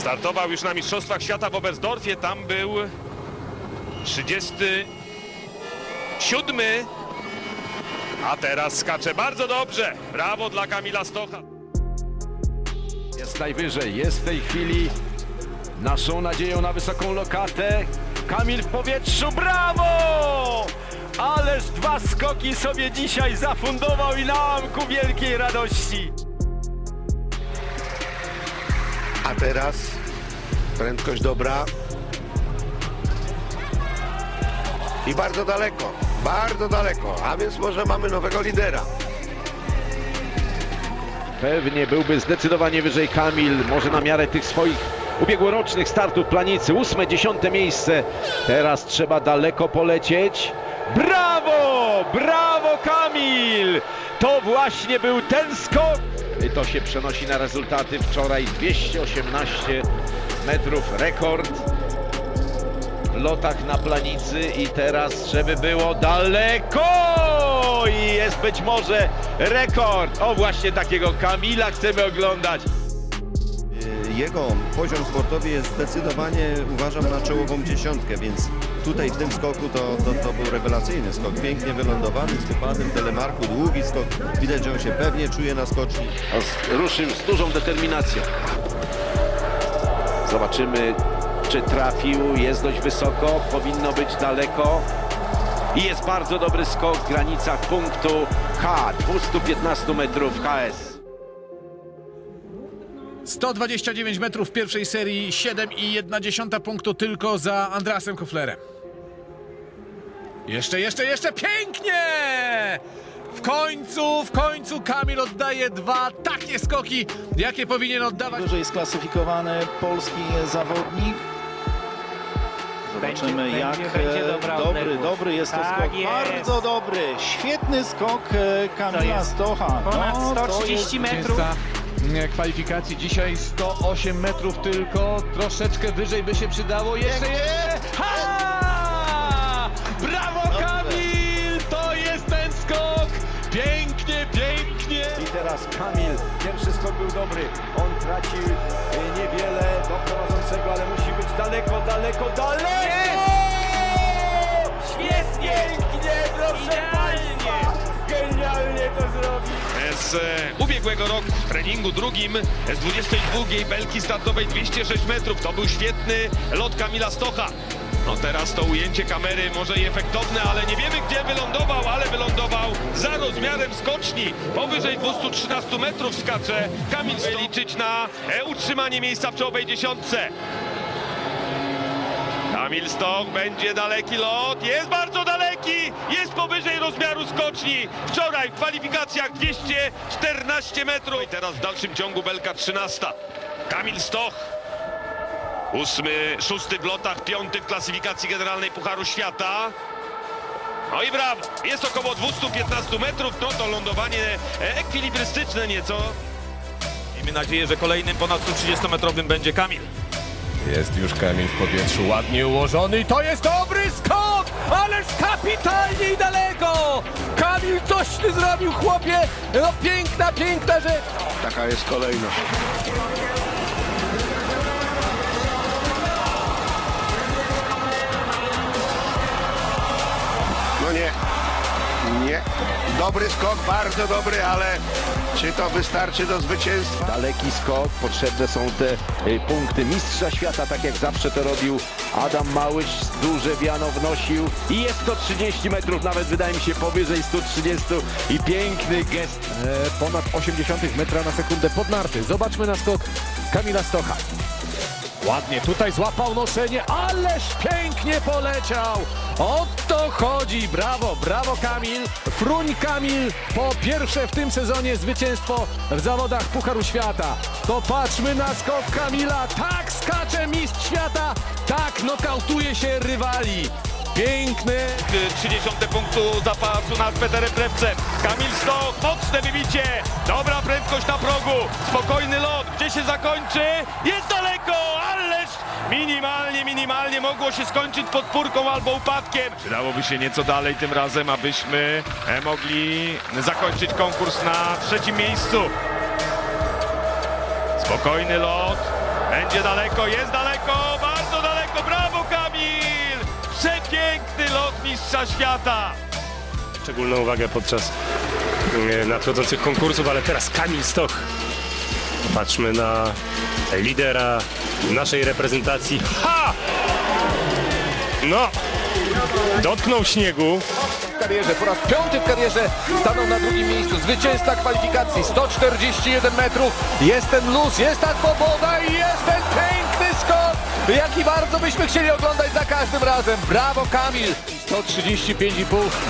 Startował już na Mistrzostwach Świata w Oberstdorfie. Tam był 37. A teraz skacze bardzo dobrze. Brawo dla Kamila Stocha. Jest najwyżej, jest w tej chwili naszą nadzieją na wysoką lokatę. Kamil w powietrzu, brawo! Ależ dwa skoki sobie dzisiaj zafundował i nam ku wielkiej radości. A teraz prędkość dobra. I bardzo daleko, bardzo daleko. A więc może mamy nowego lidera. Pewnie byłby zdecydowanie wyżej Kamil, może na miarę tych swoich ubiegłorocznych startów planicy. Ósme, dziesiąte miejsce. Teraz trzeba daleko polecieć. Brawo! Brawo Kamil! To właśnie był ten skok! To się przenosi na rezultaty wczoraj 218 metrów rekord w lotach na planicy i teraz, żeby było daleko i jest być może rekord. O właśnie takiego Kamila chcemy oglądać. Jego poziom sportowy jest zdecydowanie, uważam, na czołową dziesiątkę, więc tutaj w tym skoku to, to, to był rewelacyjny skok. Pięknie wylądowany z wypadem telemarku, długi skok. Widać, że on się pewnie czuje na skoczni. Ruszył z dużą determinacją. Zobaczymy, czy trafił. Jest dość wysoko, powinno być daleko. I jest bardzo dobry skok w granicach punktu H, 215 metrów HS. 129 metrów w pierwszej serii, 7,1 punktu tylko za Andrasem Koflerem. Jeszcze, jeszcze, jeszcze pięknie! W końcu, w końcu Kamil oddaje dwa takie skoki, jakie powinien oddawać. Wyżej sklasyfikowany polski zawodnik. Zobaczymy Będzie- jak będzie- będzie dobra dobry, odległość. dobry jest to Tak skok. jest. Bardzo dobry, świetny skok e, Kamila Stocha. ponad No, to 130 jest- metrów. Kwalifikacji dzisiaj 108 metrów tylko, troszeczkę wyżej by się przydało, jeszcze jest! Ha! Brawo Kamil! To jest ten skok! Pięknie, pięknie! I teraz Kamil, pierwszy skok był dobry. On tracił e, niewiele do prowadzącego, ale musi być daleko, daleko, daleko! Świetnie! Pięknie, proszę Idealnie! Państwa! Genialnie to zrobił! Z e, ubiegłego roku w treningu drugim z 22 belki startowej 206 metrów. To był świetny lot Kamila Stocha. No teraz to ujęcie kamery może i efektowne, ale nie wiemy gdzie wylądował, ale wylądował za rozmiarem skoczni. Powyżej 213 metrów skacze. Kamil chce liczyć na e, utrzymanie miejsca w czołowej dziesiątce. Kamil Stoch będzie daleki lot, jest bardzo daleki, jest powyżej rozmiaru skoczni. Wczoraj w kwalifikacjach 214 metrów. I teraz w dalszym ciągu belka 13. Kamil Stoch. Ósmy, szósty w lotach, piąty w klasyfikacji generalnej Pucharu Świata. No i brawo, jest około 215 metrów, no to lądowanie e, ekwilibrystyczne nieco. Miejmy nadzieję, że kolejnym ponad 130-metrowym będzie Kamil. Jest już Kamil w powietrzu, ładnie ułożony i to jest dobry skok! Ależ kapitalnie i daleko! Kamil, coś ty zrobił, chłopie! No piękna, piękna rzecz! Taka jest kolejność. Dobry skok, bardzo dobry, ale czy to wystarczy do zwycięstwa? Daleki skok, potrzebne są te y, punkty mistrza świata, tak jak zawsze to robił Adam Małysz, duże wiano wnosił i jest to 30 metrów, nawet wydaje mi się powyżej 130 i piękny gest. E, ponad 80 metra na sekundę pod narty. Zobaczmy na skok Kamila Stocha. Ładnie tutaj złapał noszenie, ależ pięknie poleciał! O to chodzi! Brawo, brawo Kamil! Fruń Kamil po pierwsze w tym sezonie zwycięstwo w zawodach Pucharu Świata. To patrzmy na skok Kamila. Tak skacze mistrz świata, tak nokautuje się rywali. Piękny 30 punktu zapasu nad Peterem Trewcem. Kamil Stoch, mocne wybicie. Dobra prędkość na progu. Spokojny lot. Gdzie się zakończy? Jest ależ minimalnie, minimalnie mogło się skończyć podpórką albo upadkiem. Przydałoby się nieco dalej tym razem, abyśmy e, mogli zakończyć konkurs na trzecim miejscu. Spokojny lot. Będzie daleko, jest daleko, bardzo daleko, brawo Kamil! Przepiękny lot mistrza świata! szczególną uwagę podczas e, nadchodzących konkursów, ale teraz Kamil Stoch. Patrzmy na lidera naszej reprezentacji. Ha! No, dotknął śniegu. w karierze. Po raz piąty w karierze stanął na drugim miejscu. Zwycięzca kwalifikacji 141 metrów. Jest ten luz, jest ta swoboda i jest ten piękny skok. Jaki bardzo byśmy chcieli oglądać za każdym razem. Brawo Kamil. 135,5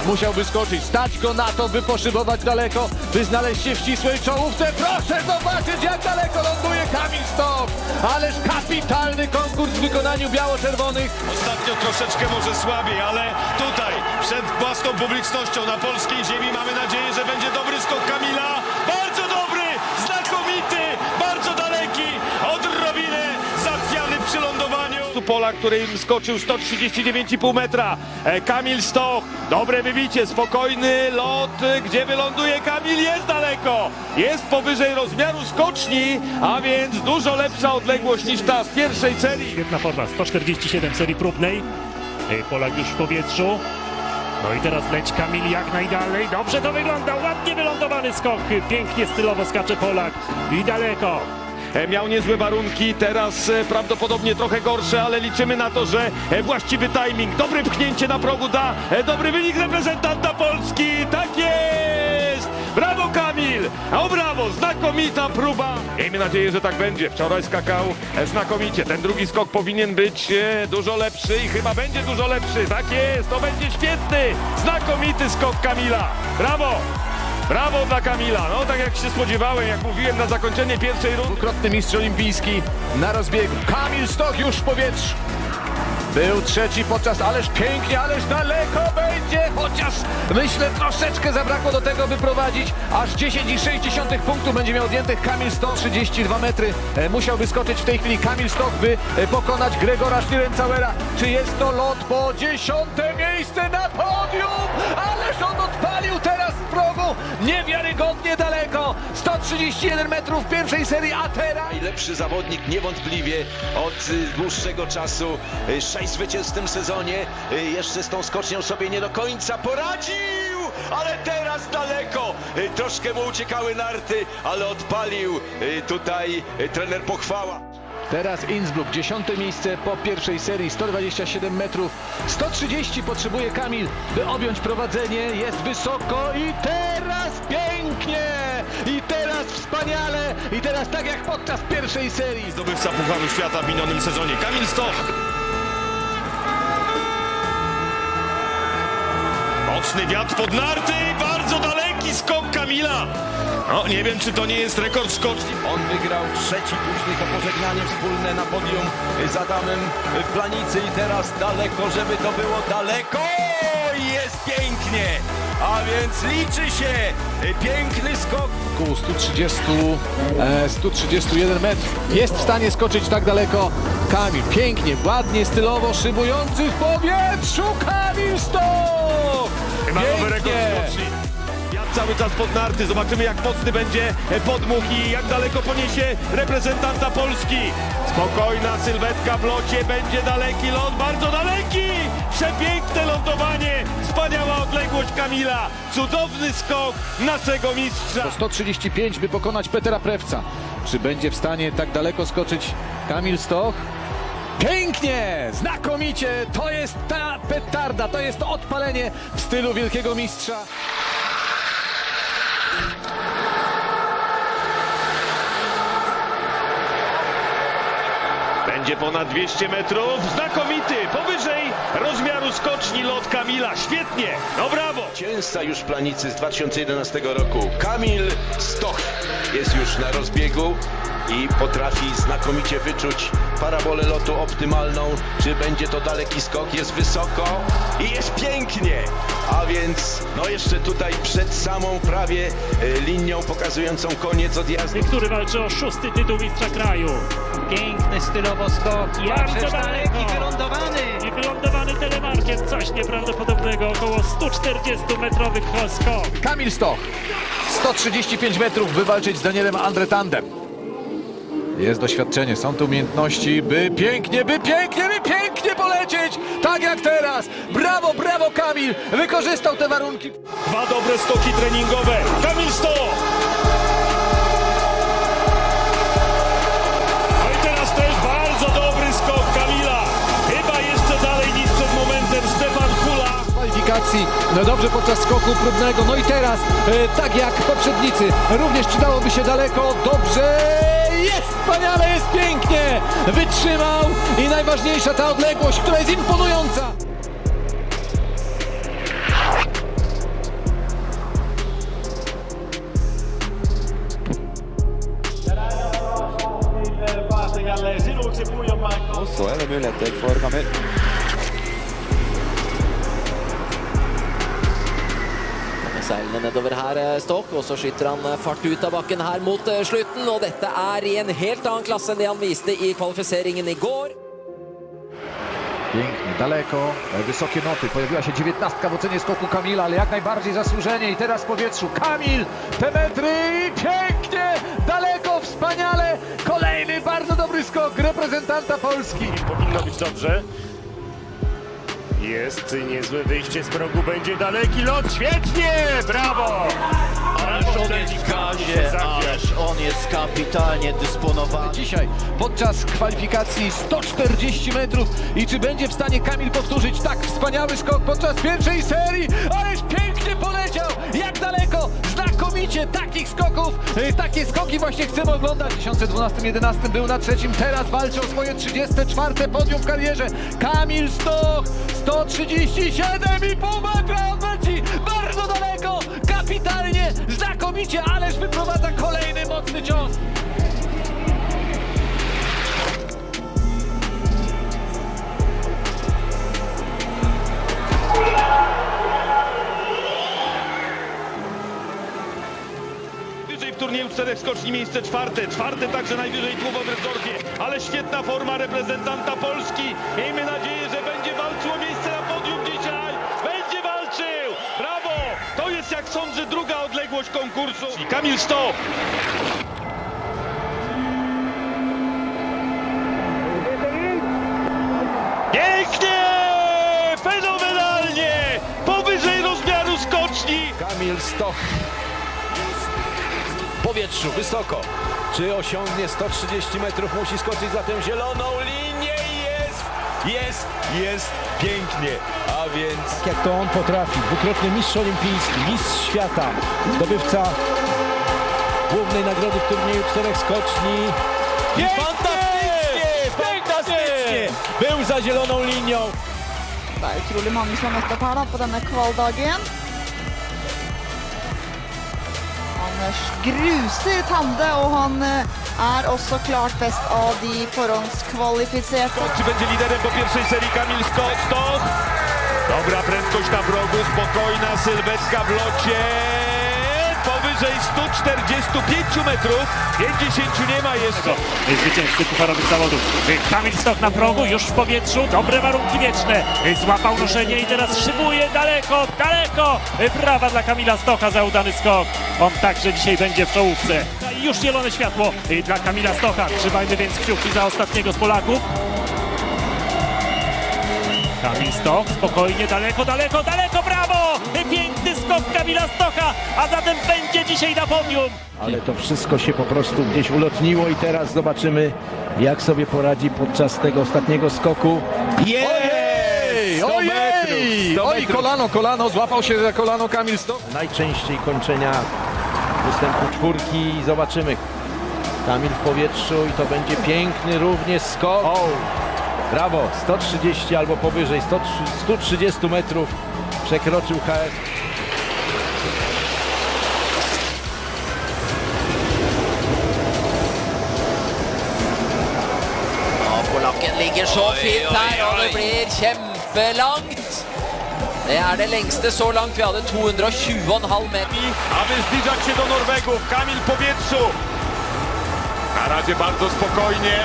musiałby skoczyć. Stać go na to, by poszybować daleko, by znaleźć się w ścisłej czołówce. Proszę zobaczyć, jak daleko ląduje Kamil Stok. Ależ kapitalny konkurs w wykonaniu biało-czerwonych. Ostatnio troszeczkę może słabiej, ale tutaj przed własną publicznością na polskiej ziemi mamy nadzieję, że będzie dobry skok Kamila. Pola, który skoczył 139,5 metra. E, Kamil Stoch, dobre wybicie, spokojny lot. E, Gdzie wyląduje Kamil? Jest daleko. Jest powyżej rozmiaru skoczni, a więc dużo lepsza odległość niż ta z pierwszej serii. Świetna forma, 147 serii próbnej. Ej, Polak już w powietrzu. No i teraz leć Kamil jak najdalej. Dobrze to wygląda, ładnie wylądowany skok. Pięknie stylowo skacze Polak i daleko. E, Miał niezłe warunki, teraz e, prawdopodobnie trochę gorsze, ale liczymy na to, że e, właściwy timing, dobre pchnięcie na progu da dobry wynik reprezentanta Polski. Tak jest! Brawo Kamil! O brawo, znakomita próba. Miejmy nadzieję, że tak będzie. Wczoraj skakał znakomicie. Ten drugi skok powinien być dużo lepszy i chyba będzie dużo lepszy. Tak jest, to będzie świetny, znakomity skok Kamila. Brawo! Brawo dla Kamila. No tak jak się spodziewałem, jak mówiłem na zakończenie pierwszej rundy. Dwukrotny mistrz olimpijski na rozbiegu. Kamil Stok już w powietrzu. Był trzeci podczas, ależ pięknie, ależ daleko będzie, chociaż myślę troszeczkę zabrakło do tego, by prowadzić. Aż 10,6 punktów będzie miał odjętych Kamil Stok, 32 metry. E, musiałby skoczyć w tej chwili Kamil Stok, by e, pokonać Gregora Schlierencauera. Czy jest to lot po dziesiąte miejsce na podium? Niewiarygodnie daleko. 131 metrów w pierwszej serii, a teraz... Najlepszy zawodnik niewątpliwie od dłuższego czasu. Sześć zwycięstw w tym sezonie. Jeszcze z tą skocznią sobie nie do końca poradził, ale teraz daleko. Troszkę mu uciekały narty, ale odpalił tutaj trener pochwała. Teraz Innsbruck, dziesiąte miejsce po pierwszej serii, 127 metrów. 130 potrzebuje Kamil, by objąć prowadzenie. Jest wysoko i teraz pięknie! I teraz wspaniale! I teraz tak jak podczas pierwszej serii. Zdobywca Pucharu Świata w minionym sezonie, Kamil Stoch. Mocny wiatr pod narty bardzo daleki skok Kamila. No, nie wiem, czy to nie jest rekord skoczni. On wygrał trzeci później to pożegnanie wspólne na podium z Adamem w Planicy i teraz daleko, żeby to było daleko i jest pięknie, a więc liczy się piękny skok. Około 130, e, 131 metrów. Jest w stanie skoczyć tak daleko. Kamil, pięknie, ładnie, stylowo, szybujący w powietrzu. Kamil Stok! Chyba nowy rekord skoczni. Cały czas pod narty. Zobaczymy, jak mocny będzie e, podmuch i jak daleko poniesie reprezentanta Polski. Spokojna sylwetka w locie, będzie daleki lot, bardzo daleki! Przepiękne lądowanie, wspaniała odległość Kamila, cudowny skok naszego mistrza. To 135, by pokonać Petera Prewca. Czy będzie w stanie tak daleko skoczyć Kamil Stoch? Pięknie! Znakomicie! To jest ta petarda, to jest to odpalenie w stylu wielkiego mistrza. Będzie ponad 200 metrów, znakomity, powyżej rozmiaru skoczni lot Kamila, świetnie, no brawo! Zwycięzca już Planicy z 2011 roku, Kamil Stoch jest już na rozbiegu i potrafi znakomicie wyczuć parabolę lotu optymalną. Czy będzie to daleki skok? Jest wysoko i jest pięknie. Więc no jeszcze tutaj przed samą prawie e, linią pokazującą koniec odjazdu. Który walczy o szósty tytuł mistrza kraju. Piękny stylowo skok, Bardzo daleki, wylądowany. I wylądowany telemarkiem, coś nieprawdopodobnego, około 140 metrowych skok. Kamil Stoch. 135 metrów wywalczyć z Danielem Andretandem. Jest doświadczenie, są tu umiejętności, by pięknie, by pięknie, by pięknie polecieć! Tak jak teraz! Brawo, brawo Kamil! Wykorzystał te warunki. Dwa dobre skoki treningowe. Kamil Stoch! No i teraz też bardzo dobry skok Kamila. Chyba jeszcze dalej niż przed momentem Stefan Kula. kwalifikacji, no dobrze podczas skoku próbnego, no i teraz, e, tak jak poprzednicy, również przydałoby się daleko, dobrze, jest wspaniale, jest pięknie, wytrzymał i najważniejsza ta odległość, która jest imponująca. Så er det muligheter for Kamil. Seilene nedover her, eh, Stokk, og så skyter han eh, fart ut av bakken her mot eh, slutten. Og dette er i en helt annen klasse enn det han viste i kvalifiseringen i går. Pięknie, daleko, e, wysokie noty, pojawiła się dziewiętnastka w ocenie skoku Kamila, ale jak najbardziej zasłużenie i teraz w powietrzu, Kamil, te metry i pięknie, daleko, wspaniale, kolejny bardzo dobry skok reprezentanta Polski. Powinno być dobrze. Jest niezłe wyjście z progu, będzie daleki lot. Świetnie! Brawo! Ależ on jest w gazie, ależ on jest kapitalnie dysponowany. Dzisiaj podczas kwalifikacji 140 metrów i czy będzie w stanie Kamil powtórzyć tak wspaniały skok podczas pierwszej serii? Ależ pięknie poleciał! Jak daleko! Znakomicie! Takich skoków, y, takie skoki właśnie chcemy oglądać. W 2012, 11 był na trzecim, teraz walczy o swoje 34 podium w karierze. Kamil Stoch 137,5 metra odleci! Bardzo daleko! Kapitalnie! Znakomicie! Ależ wyprowadza kolejny mocny cios! Skoczni miejsce czwarte, czwarte także najwyżej tu w Oberstdorfie, ale świetna forma reprezentanta Polski. Miejmy nadzieję, że będzie walczył o miejsce na podium dzisiaj. Będzie walczył! Brawo! To jest jak sądzę druga odległość konkursu. Kamil Stoch. Pięknie! Fenomenalnie! Powyżej rozmiaru skoczni. Kamil Stoch. W powietrzu, wysoko. Czy osiągnie 130 metrów? Musi skoczyć za tę zieloną linię i jest, jest, jest pięknie. A więc jak to on potrafi. Dwukrotny mistrz olimpijski, mistrz świata, zdobywca głównej nagrody w turnieju czterech skoczni. I fantastycznie! Fantastycznie! Był za zieloną linią. Det er utrolig mange som har møtt opp her da, på denne kvaldagen. Anders gruser Tande, og han eh, er også klart best av de forhåndskvalifiserte. Czy będzie liderem po pierwszej serii Kamil? Stoch. Dobra prędkość na progu, spokojna sylwetka w locie. Powyżej 145 metrów, 50 nie ma jeszcze. Zwycięzcy pucharowych zawodów. Kamil Stok na progu, już w powietrzu, dobre warunki wieczne. Złapał noszenie i teraz szybuje daleko, daleko. Brawa dla Kamila Stocha za udany skok. On także dzisiaj będzie w czołówce. Już zielone światło dla Kamila Stocha. Trzymajmy więc kciuki za ostatniego z Polaków. Kamil Stoch, spokojnie, daleko, daleko, daleko, brawo! Piękny skok Kamila Stocha, a zatem będzie dzisiaj na podium. Ale to wszystko się po prostu gdzieś ulotniło i teraz zobaczymy, jak sobie poradzi podczas tego ostatniego skoku. Ojej! 100 Ojej! metrów, 100 Oj, kolano, kolano, złapał się za kolano Kamil Stoch. Najczęściej kończenia występu czwórki i zobaczymy. Kamil w powietrzu i to będzie piękny również skok. Brawo, 130 albo powyżej, 100, 130 metrów przekroczył HF. Ligger så fint her, og det blir kjempelangt. Det er det lengste så langt. Vi hadde 220,5 meter. aby zbliżać się do Norwegów. Kamil w powietrzu. Na razie bardzo spokojnie.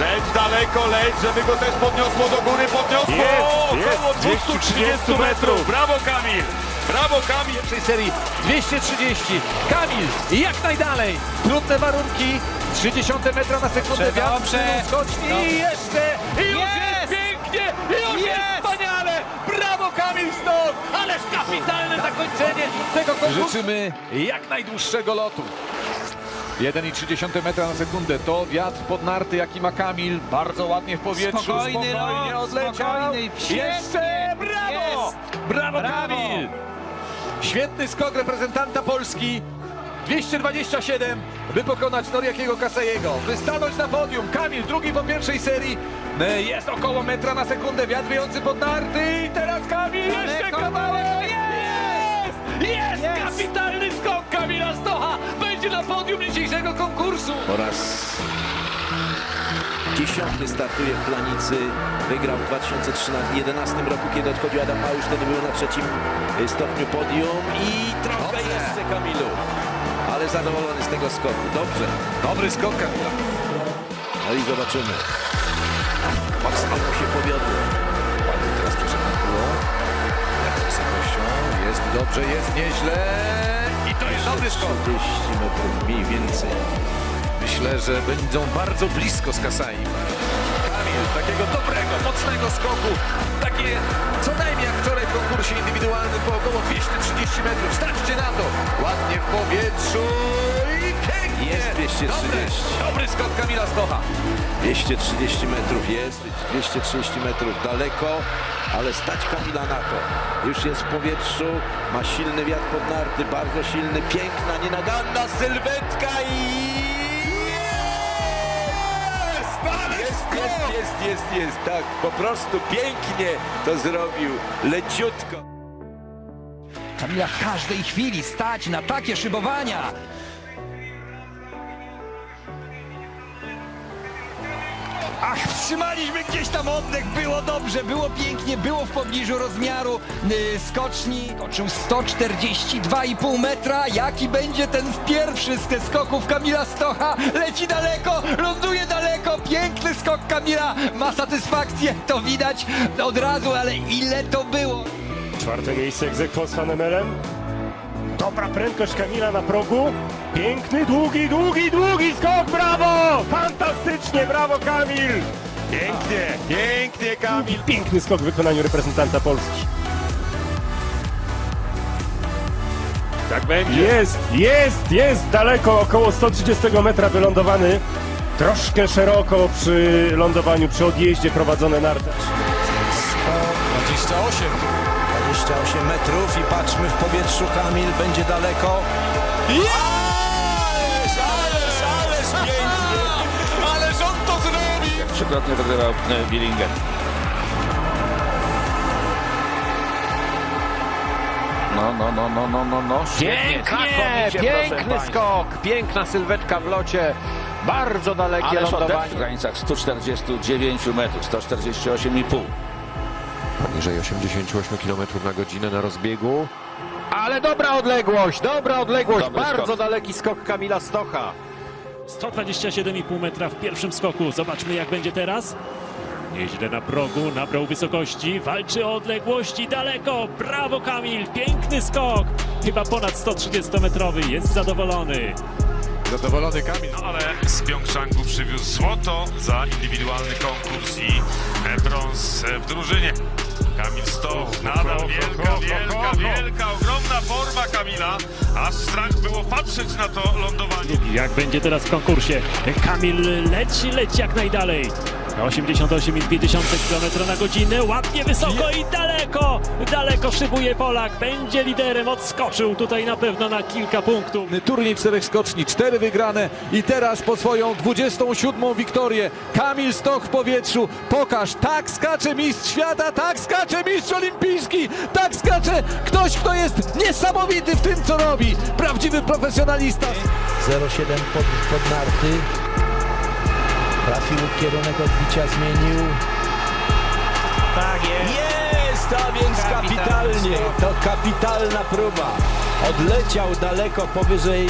Leć daleko, leć, żeby go też podniosło do góry. Podniosło Jest, jest, około 230 metrów. Brawo Kamil! Brawo Kamil! pierwszej serii 230. Kamil jak najdalej. Trudne warunki, 30 metra na sekundę wiatr skoczni i jeszcze i już jest, pięknie i już jest, wspaniale. Brawo Kamil Stok ależ kapitalne zakończenie tego konkursu. Życzymy jak najdłuższego lotu. 1,3 metra na sekundę. To wiatr pod narty jaki ma Kamil. Bardzo ładnie w powietrzu. Spokojny spokojnie lot, odleciał. spokojny, jeszcze brawo brawo! Kamil! Świetny skok reprezentanta Polski. 227, by pokonać Noriakiego Kasejego. By stanąć na podium. Kamil, drugi po pierwszej serii. E, Jest około metra na sekundę, wiatr wiejący pod narty. I teraz Kamil, jeszcze kawałek. Jest! Jest! Kapitalny skok Kamila Stocha. Będzie na podium dzisiejszego konkursu. Po raz dziesiąty startuje w Planicy. Wygrał w 2011 roku, kiedy odchodził Adam Małysz. Wtedy był na trzecim stopniu podium. I trochę jeszcze Kamilu. Ale zadowolony z tego skoku. Dobrze. Dobry skok Kamila. No i zobaczymy. Mocno mu się powiodło. Ładnie teraz przeszedł Jak z wysokością. Jest dobrze, jest nieźle. I to jest dobry skok. 30 metrów mniej więcej. Myślę, że będą bardzo blisko z Kasai. Kamil, takiego dobrego, mocnego skoku. Takie co najmniej jak wczoraj w konkursie indywidualnym po około 230 metrów. Staćcie na to. Ładnie w powietrzu i pięknie. Jest 230. Dobry, dobry skok Kamila Stocha. 230 metrów jest, 230 metrów daleko, ale stać Kamila na to. Już jest w powietrzu, ma silny wiatr pod narty, bardzo silny, piękna, nienaganna sylwetka i... jest, jest, jest, tak, po prostu pięknie to zrobił, leciutko. Kamila w każdej chwili stać na takie szybowania. Ach, wstrzymaliśmy gdzieś tam oddech, było dobrze, było pięknie, było w pobliżu rozmiaru y, skoczni. Skoczył 142,5 metra. Jaki będzie ten pierwszy z tych skoków Kamila Stocha? Leci daleko, ląduje daleko, piękny skok Kamila. Ma satysfakcję, to widać od razu, ale ile to było? Czwarte miejsce egzekwo z Fanemelem. Dobra prędkość Kamila na progu. Piękny, długi, długi, długi skok, brawo! Fantastycznie, brawo Kamil! Pięknie, pięknie Kamil! Piękny skok w wykonaniu reprezentanta Polski. Tak będzie. Jest, jest, jest daleko, około 130 metra wylądowany. Troszkę szeroko przy lądowaniu, przy odjeździe prowadzone narty. 28. 28 metrów i patrzmy w powietrzu, Kamil będzie daleko. Ależ, ależ, ależ pięknie! Ależ on to zrobił! Trzykrotnie wygrywał Billingen. No, no, no, no, no, no, no. Pięknie, piękny skok, piękna sylwetka w locie, bardzo dalekie lądowanie. W granicach 149 metrów, 148,5. Poniżej 88 km na godzinę na rozbiegu. Ale dobra odległość, dobra odległość, Dobry bardzo skok. daleki skok Kamila Stocha. 127,5 metra w pierwszym skoku. Zobaczmy jak będzie teraz. Nieźle na progu, nabrał wysokości, walczy o odległości daleko. Brawo Kamil, piękny skok. Chyba ponad 130-metrowy, jest zadowolony. Zadowolony Kamil. No ale z Pjongczangu przywiózł złoto za indywidualny konkurs i e, brąz e, w drużynie. Kamil Stoch, nadal wielka, wielka, wielka, ogromna forma Kamila, aż strach było patrzeć na to lądowanie. Jak będzie teraz w konkursie? Kamil leci, leci jak najdalej. 88,2 km na godzinę, ładnie wysoko i daleko, daleko szybuje Polak, będzie liderem, odskoczył tutaj na pewno na kilka punktów. Turniej czterech skoczni, cztery wygrane i teraz po swoją 27 wiktorię Kamil Stoch w powietrzu. Pokaż, tak skacze mistrz świata, tak skacze mistrz olimpijski, tak skacze ktoś, kto jest niesamowity w tym, co robi. Prawdziwy profesjonalista. 0,7 pod, pod narty. Trafił kierunek odbicia, zmienił. Tak jest. Jest, a więc kapitalnie. To kapitalna próba. Odleciał daleko powyżej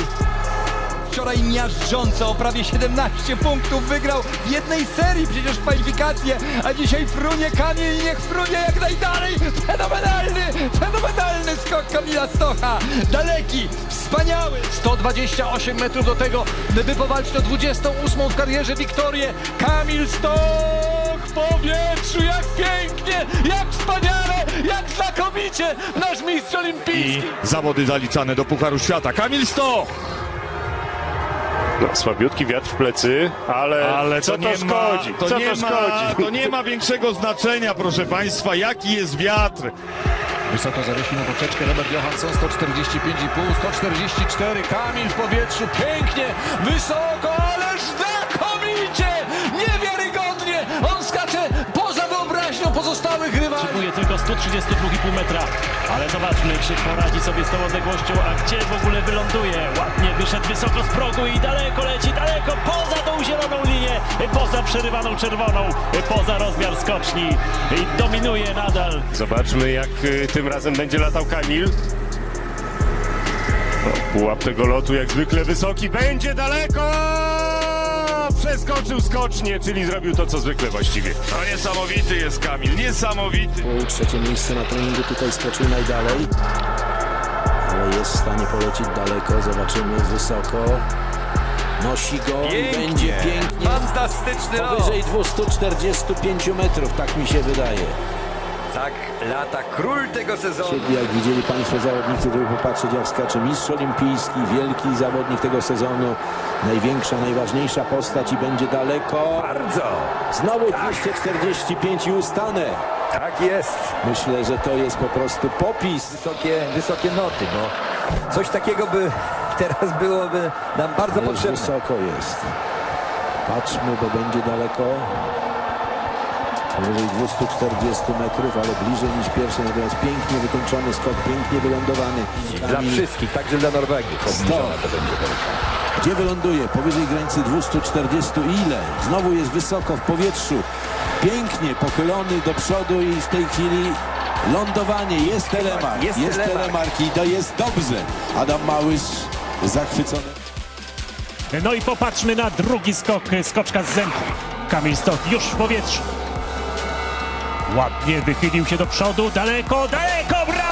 wczoraj miażdżąco, o prawie 17 punktów wygrał w jednej serii przecież kwalifikacje, a dzisiaj frunie Kamil i niech frunie jak najdalej. Fenomenalny, fenomenalny skok Kamila Stocha. Daleki, wspaniały. 128 metrów do tego, by powalczyć o 28 w karierze Wiktorię. Kamil Stoch w powietrzu, jak pięknie, jak wspaniale, jak znakomicie nasz mistrz olimpijski. Zawody zaliczane do Pucharu Świata. Kamil Stoch! No, słabiutki wiatr w plecy, ale, Ale co to, to, nie szkodzi? ma, to, co nie to ma, szkodzi? to nie ma większego znaczenia, proszę Państwa, jaki jest wiatr. Wysoko zawiesił na poprzeczkę Robert Johansson, 145,5, 144, Kamil w powietrzu, pięknie, wysoko, ależ pozostałych rywali. Potrzebuje tylko 132,5 metra, ale zobaczmy, czy poradzi sobie z tą odległością, a gdzie w ogóle wyląduje. Ładnie wyszedł wysoko z progu i daleko leci, daleko poza tą zieloną linię, poza przerywaną czerwoną, poza rozmiar skoczni i dominuje nadal. Zobaczmy, jak y, tym razem będzie latał Kamil. No, pułap tego lotu jak zwykle wysoki, będzie daleko! Przeskoczył skocznie, czyli zrobił to, co zwykle właściwie. No niesamowity jest Kamil, niesamowity. Trzecie miejsce na treningu tutaj skoczył najdalej. Ale jest w stanie polecieć daleko. Zobaczymy jest wysoko. Nosi go i będzie pięknie. Fantastyczny lot. Powyżej 245 metrów, tak mi się wydaje. Tak lata król tego sezonu. Siedli, jak widzieli Państwo zawodnicy, żeby popatrzeć jak skacze mistrz olimpijski, wielki zawodnik tego sezonu. Największa, najważniejsza postać i będzie daleko. Bardzo. Znowu 245 i ustanę. Tak jest. Myślę, że to jest po prostu popis. Wysokie, wysokie noty, no. Coś takiego by teraz byłoby nam bardzo Ależ potrzebne. wysoko jest. Patrzmy, bo będzie daleko. Powyżej 240 metrów, ale bliżej niż pierwszy. Natomiast pięknie wykończony skok, pięknie wylądowany. Dla wszystkich, także dla Norwegów. Obniżona to będzie belka. Gdzie wyląduje? Powyżej granicy 240 ile? Znowu jest wysoko w powietrzu. Pięknie pochylony do przodu i w tej chwili lądowanie. Jest telemark. Jest Jest telemark. telemark i to jest dobrze. Adam Małysz zachwycony. No i popatrzmy na drugi skok, skoczka z zębu. Kamil Stoch już w powietrzu. Ładnie wychylił się do przodu, daleko, daleko, brawo!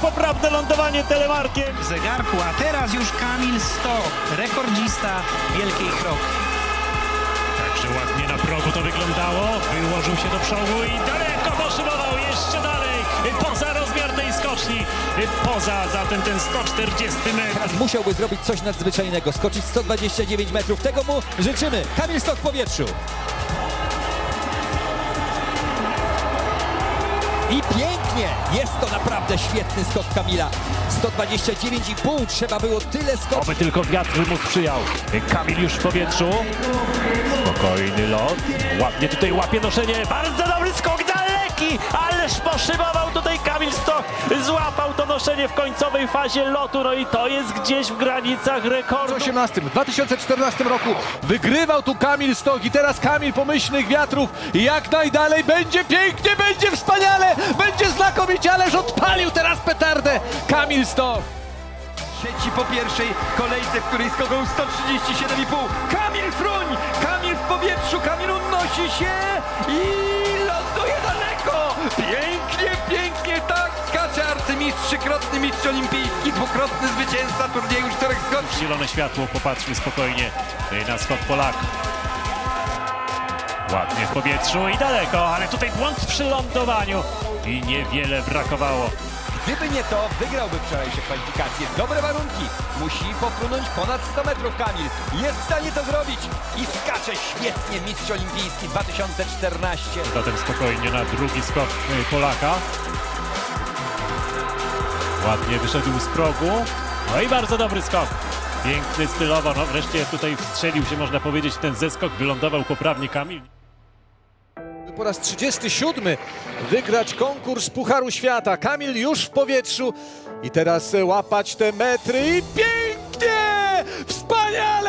Poprawne lądowanie telemarkiem. w zegarku, a teraz już Kamil Stoch, rekordzista Wielkiej Chropki. Także ładnie na progu to wyglądało, wyłożył się do przodu i daleko poszybował, jeszcze dalej, poza rozmiar tej skoczni, poza zatem ten 140 metr. Teraz musiałby zrobić coś nadzwyczajnego, skoczyć 129 metrów. Tego mu życzymy. Kamil Stok w powietrzu. I pięknie! Jest to naprawdę świetny skok Kamila. 129,5 trzeba było tyle skoczyć. Oby tylko wiatr mu sprzyjał. Kamil już w powietrzu. Spokojny lot. Ładnie tutaj łapie noszenie. Bardzo dobry skok ależ poszybował tutaj Kamil Stoch. Złapał to noszenie w końcowej fazie lotu. No i to jest gdzieś w granicach rekordu. 2018, w 2014 roku wygrywał tu Kamil Stoch i teraz Kamil pomyślnych wiatrów jak najdalej będzie pięknie, będzie wspaniale, będzie znakomicie, ależ odpalił teraz petardę Kamil Stoch. Sieci po pierwszej kolejce, w której skokał 137,5. Kamil Fruń! Kamil w powietrzu, Kamil unosi się i trzykrotny mistrz olimpijski, dwukrotny zwycięzca turnieju czterech skoczni. Zielone światło, popatrzmy spokojnie na skok Polaka. Ładnie w powietrzu i daleko, ale tutaj błąd przy lądowaniu i niewiele brakowało. Gdyby nie to, wygrałby wczorajsze kwalifikacje. Dobre warunki. Musi popłynąć ponad 100 metrów Kamil. Jest w stanie to zrobić. I skacze świetnie mistrz olimpijski 2014. Zatem spokojnie na drugi skok y, Polaka. Ładnie wyszedł z progu. No i bardzo dobry skok. Piękny stylowo, no wreszcie tutaj wstrzelił się, można powiedzieć, ten zeskok. Wylądował poprawnie Kamil. Po raz 37 wygrać konkurs Pucharu Świata. Kamil już w powietrzu i teraz łapać te metry i pięknie! Wspaniale!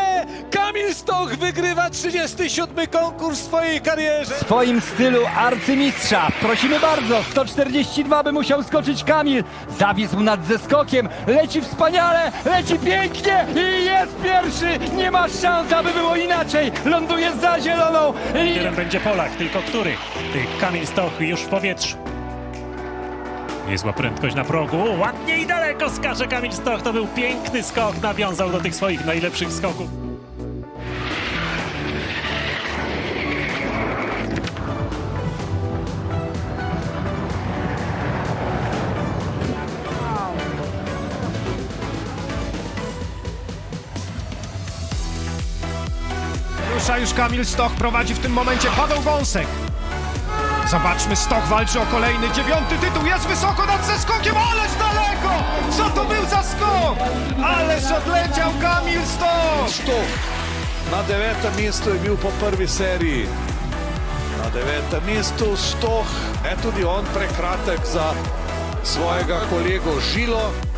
Stoch wygrywa 37 konkurs w swojej karierze. W swoim stylu arcymistrza. Prosimy bardzo, 142 by musiał skoczyć Kamil. Zawisł nad zeskokiem, leci wspaniale, leci pięknie i jest pierwszy. Nie ma szans, aby było inaczej. Ląduje za zieloną. Liderem będzie Polak, tylko który? Ty, Kamil Stoch już w powietrzu. Niezła prędkość na progu, ładnie i daleko skacze Kamil Stoch, to był piękny skok, nawiązał do tych swoich najlepszych skoków. Już Kamil Stoch, prowadzi w tym momencie Paweł Wąsek. Zobaczmy, Stoch walczy o kolejny dziewiąty tytuł, jest wysoko nad zeskokiem, ależ daleko! Co to był za skok? Ależ odleciał Kamil Stoch! Stoh na devetem mestu je po prvi seriji. Na devetem mestu Stoh, je on prekratek za svojega kolego Žilo.